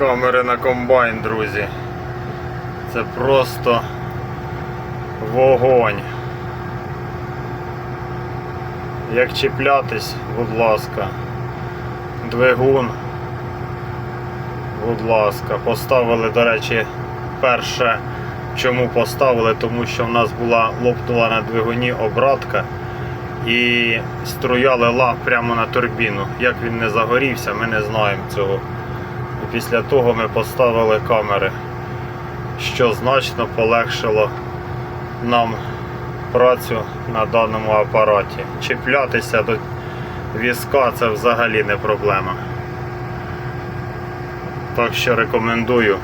камери на комбайн, друзі. Це просто вогонь. Як чіплятись, будь ласка. Двигун. Будь ласка, поставили, до речі, перше, чому поставили, тому що в нас була лопнула на двигуні обратка і струяли лаг прямо на турбіну. Як він не загорівся, ми не знаємо цього. І після того ми поставили камери, що значно полегшило нам працю на даному апараті. Чіплятися до візка це взагалі не проблема. Так що рекомендую